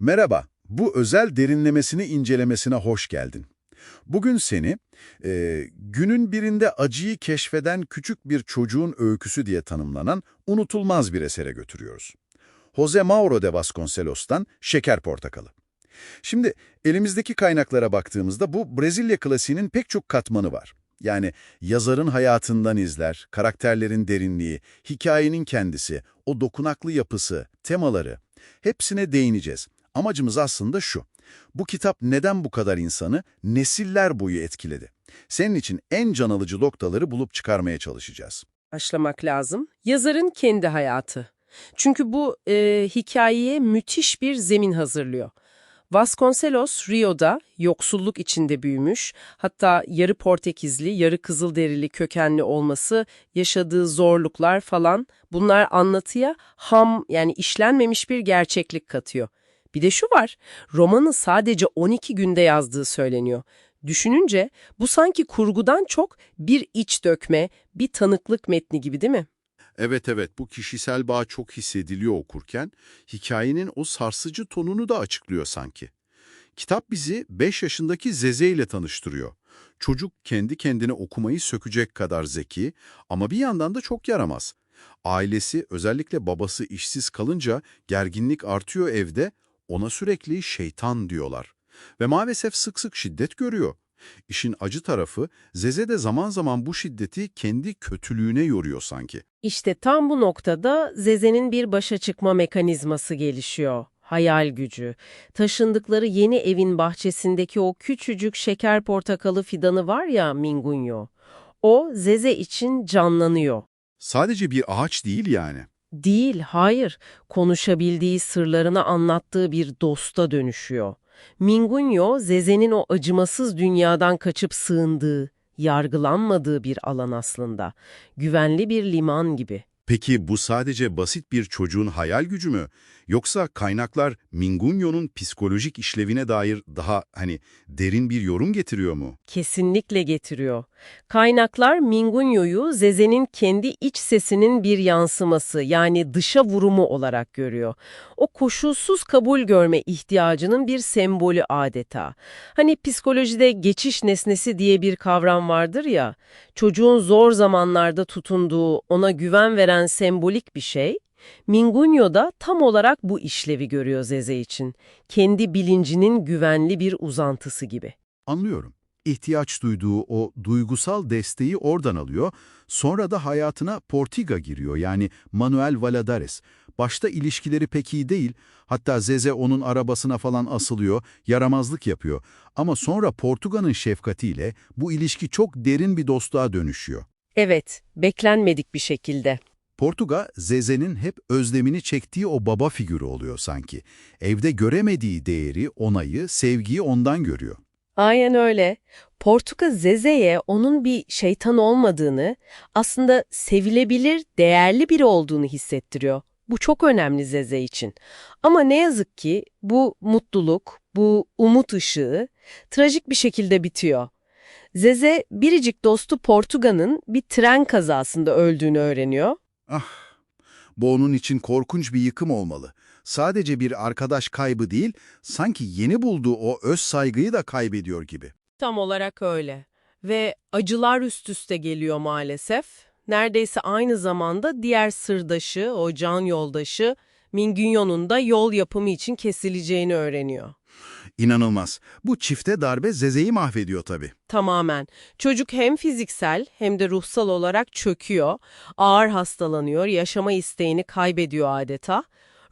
Merhaba, bu özel derinlemesini incelemesine hoş geldin. Bugün seni e, günün birinde acıyı keşfeden küçük bir çocuğun öyküsü diye tanımlanan unutulmaz bir esere götürüyoruz. Jose Mauro de Vasconcelos'tan Şeker Portakalı. Şimdi elimizdeki kaynaklara baktığımızda bu Brezilya klasiğinin pek çok katmanı var. Yani yazarın hayatından izler, karakterlerin derinliği, hikayenin kendisi, o dokunaklı yapısı, temaları hepsine değineceğiz. Amacımız aslında şu. Bu kitap neden bu kadar insanı nesiller boyu etkiledi? Senin için en can alıcı noktaları bulup çıkarmaya çalışacağız. başlamak lazım. Yazarın kendi hayatı. Çünkü bu e, hikayeye müthiş bir zemin hazırlıyor. Vasconcelos Rio'da yoksulluk içinde büyümüş, hatta yarı Portekizli, yarı Kızılderili kökenli olması, yaşadığı zorluklar falan bunlar anlatıya ham yani işlenmemiş bir gerçeklik katıyor. Bir de şu var, romanı sadece 12 günde yazdığı söyleniyor. Düşününce bu sanki kurgudan çok bir iç dökme, bir tanıklık metni gibi değil mi? Evet evet bu kişisel bağ çok hissediliyor okurken, hikayenin o sarsıcı tonunu da açıklıyor sanki. Kitap bizi 5 yaşındaki Zeze ile tanıştırıyor. Çocuk kendi kendine okumayı sökecek kadar zeki ama bir yandan da çok yaramaz. Ailesi özellikle babası işsiz kalınca gerginlik artıyor evde, ona sürekli şeytan diyorlar. Ve maalesef sık sık şiddet görüyor. İşin acı tarafı Zeze de zaman zaman bu şiddeti kendi kötülüğüne yoruyor sanki. İşte tam bu noktada Zeze'nin bir başa çıkma mekanizması gelişiyor. Hayal gücü. Taşındıkları yeni evin bahçesindeki o küçücük şeker portakalı fidanı var ya Mingunyo. O Zeze için canlanıyor. Sadece bir ağaç değil yani. Değil, hayır. Konuşabildiği, sırlarını anlattığı bir dosta dönüşüyor. Mingunyo, Zeze'nin o acımasız dünyadan kaçıp sığındığı, yargılanmadığı bir alan aslında. Güvenli bir liman gibi. Peki bu sadece basit bir çocuğun hayal gücü mü? Yoksa kaynaklar Mingunyo'nun psikolojik işlevine dair daha hani derin bir yorum getiriyor mu? Kesinlikle getiriyor. Kaynaklar Mingunyo'yu Zeze'nin kendi iç sesinin bir yansıması yani dışa vurumu olarak görüyor. O koşulsuz kabul görme ihtiyacının bir sembolü adeta. Hani psikolojide geçiş nesnesi diye bir kavram vardır ya, çocuğun zor zamanlarda tutunduğu, ona güven veren sembolik bir şey, Mingunyo da tam olarak bu işlevi görüyor Zeze için. Kendi bilincinin güvenli bir uzantısı gibi. Anlıyorum. İhtiyaç duyduğu o duygusal desteği oradan alıyor. Sonra da hayatına Portiga giriyor yani Manuel Valadares. Başta ilişkileri pek iyi değil. Hatta Zeze onun arabasına falan asılıyor, yaramazlık yapıyor. Ama sonra Portuga'nın şefkatiyle bu ilişki çok derin bir dostluğa dönüşüyor. Evet, beklenmedik bir şekilde. Portuga, Zeze'nin hep özlemini çektiği o baba figürü oluyor sanki. Evde göremediği değeri, onayı, sevgiyi ondan görüyor. Aynen öyle. Portuga Zeze'ye onun bir şeytan olmadığını, aslında sevilebilir, değerli biri olduğunu hissettiriyor. Bu çok önemli Zeze için. Ama ne yazık ki bu mutluluk, bu umut ışığı trajik bir şekilde bitiyor. Zeze biricik dostu Portuga'nın bir tren kazasında öldüğünü öğreniyor. Ah, bu onun için korkunç bir yıkım olmalı. Sadece bir arkadaş kaybı değil, sanki yeni bulduğu o öz saygıyı da kaybediyor gibi. Tam olarak öyle. Ve acılar üst üste geliyor maalesef. Neredeyse aynı zamanda diğer sırdaşı, o can yoldaşı Mingyon'un da yol yapımı için kesileceğini öğreniyor. İnanılmaz. Bu çifte darbe Zeze'yi mahvediyor tabii. Tamamen. Çocuk hem fiziksel hem de ruhsal olarak çöküyor, ağır hastalanıyor, yaşama isteğini kaybediyor adeta.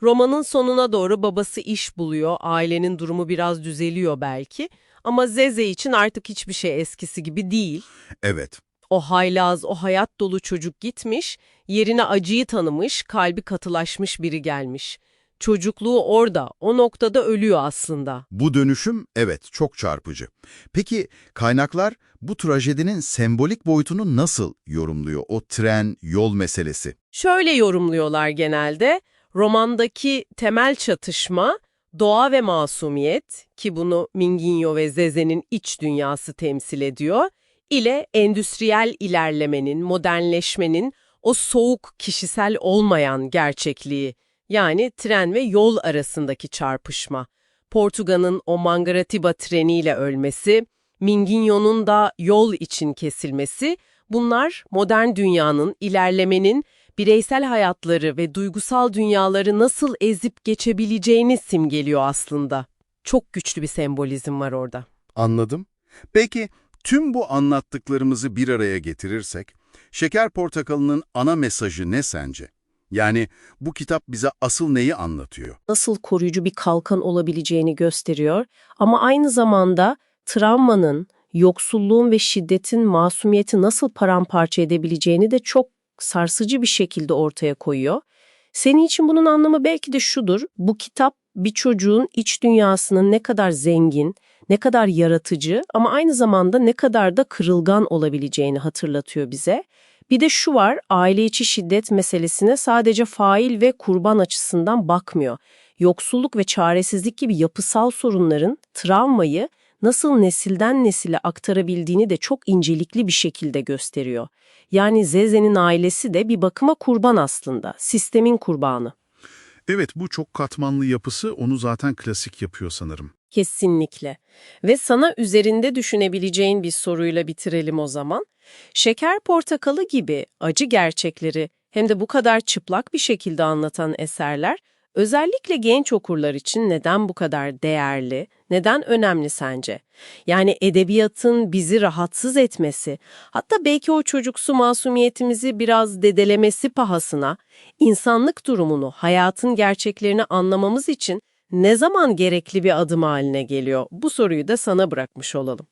Romanın sonuna doğru babası iş buluyor, ailenin durumu biraz düzeliyor belki. Ama Zeze için artık hiçbir şey eskisi gibi değil. Evet, O haylaz, o hayat dolu çocuk gitmiş, yerine acıyı tanımış, kalbi katılaşmış biri gelmiş. Çocukluğu orada, o noktada ölüyor aslında. bu dönüşüm evet çok çarpıcı. Peki kaynaklar bu trajedinin sembolik boyutunu nasıl yorumluyor? O tren, yol meselesi. Şöyle yorumluyorlar genelde, romandaki temel çatışma doğa ve masumiyet ki bunu Minginyo ve Zeze'nin iç dünyası temsil ediyor, ile endüstriyel ilerlemenin, modernleşmenin o soğuk, kişisel olmayan gerçekliği Yani tren ve yol arasındaki çarpışma. Portuga'nın o Mangaratiba treniyle ölmesi, Minginyo'nun da yol için kesilmesi, bunlar modern dünyanın, ilerlemenin, bireysel hayatları ve duygusal dünyaları nasıl ezip geçebileceğini simgeliyor aslında. Çok güçlü bir sembolizm var orada. Anladım. Peki tüm bu anlattıklarımızı bir araya getirirsek, Şeker Portakalı'nın ana mesajı ne sence? Yani bu kitap bize asıl neyi anlatıyor? nasıl koruyucu bir kalkan olabileceğini gösteriyor ama aynı zamanda travmanın, yoksulluğun ve şiddetin masumiyeti nasıl paramparça edebileceğini de çok sarsıcı bir şekilde ortaya koyuyor. Senin için bunun anlamı belki de şudur, bu kitap bir çocuğun iç dünyasının ne kadar zengin, ne kadar yaratıcı ama aynı zamanda ne kadar da kırılgan olabileceğini hatırlatıyor bize. Bir de şu var, aile içi şiddet meselesine sadece fail ve kurban açısından bakmıyor. Yoksulluk ve çaresizlik gibi yapısal sorunların travmayı nasıl nesilden nesile aktarabildiğini de çok incelikli bir şekilde gösteriyor. Yani Zeze'nin ailesi de bir bakıma kurban aslında, sistemin kurbanı. Evet bu çok katmanlı yapısı onu zaten klasik yapıyor sanırım. Kesinlikle. Ve sana üzerinde düşünebileceğin bir soruyla bitirelim o zaman. Şeker Portakalı gibi acı gerçekleri hem de bu kadar çıplak bir şekilde anlatan eserler özellikle genç okurlar için neden bu kadar değerli, neden önemli sence? Yani edebiyatın bizi rahatsız etmesi, hatta belki o çocuksu masumiyetimizi biraz dedelemesi pahasına, insanlık durumunu, hayatın gerçeklerini anlamamız için ne zaman gerekli bir adım haline geliyor? Bu soruyu da sana bırakmış olalım.